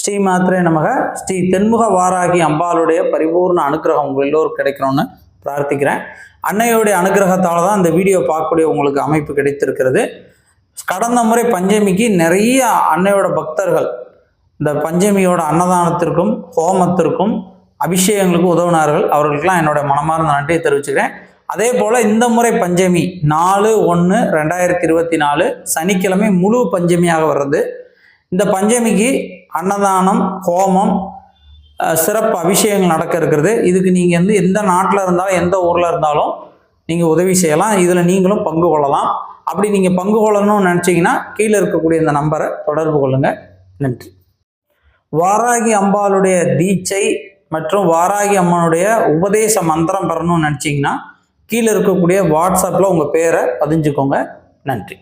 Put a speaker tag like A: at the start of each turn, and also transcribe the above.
A: ஸ்ரீ மாத்திரை நமக. ஸ்ரீ தென்முக வாராகி அம்பாளுடைய பரிபூர்ண அனுகிரகம் உங்கள் எல்லோரும் கிடைக்கணும்னு பிரார்த்திக்கிறேன். அன்னையோடைய அனுக்கிரகத்தால் தான் இந்த வீடியோ பார்க்கக்கூடிய உங்களுக்கு அமைப்பு கிடைத்திருக்கிறது. கடந்த முறை பஞ்சமிக்கு நிறைய அன்னையோட பக்தர்கள் இந்த பஞ்சமியோட அன்னதானத்திற்கும் ஹோமத்திற்கும் அபிஷேகங்களுக்கும் உதவினார்கள். அவர்களுக்கெல்லாம் என்னோட மனமார்ந்த நன்றியை தெரிவிச்சுக்கிறேன். அதே போல் இந்த முறை பஞ்சமி நாலு ஒன்று ரெண்டாயிரத்தி இருபத்தி நாலு சனிக்கிழமை முழு பஞ்சமியாக வர்றது. இந்த பஞ்சமிக்கு அன்னதானம் ஹோமம் சிறப்பு அபிஷேகங்கள் நடக்க இருக்கிறது. இதுக்கு நீங்கள் வந்து எந்த நாட்டில் இருந்தாலும் எந்த ஊரில் இருந்தாலும் நீங்கள் உதவி செய்யலாம். இதில் நீங்களும் பங்கு கொள்ளலாம். அப்படி நீங்கள் பங்கு கொள்ளணும்னு நினச்சிங்கன்னா கீழே இருக்கக்கூடிய இந்த நம்பரை தொடர்பு கொள்ளுங்கள் நன்றி. வாராகி அம்பாளுடைய தீட்சை மற்றும் வாராகி அம்மனுடைய உபதேச மந்திரம் பெறணும்னு நினச்சிங்கன்னா கீழே இருக்கக்கூடிய வாட்ஸ்அப்பில் உங்கள் பேரை பதிஞ்சுக்கோங்க. நன்றி.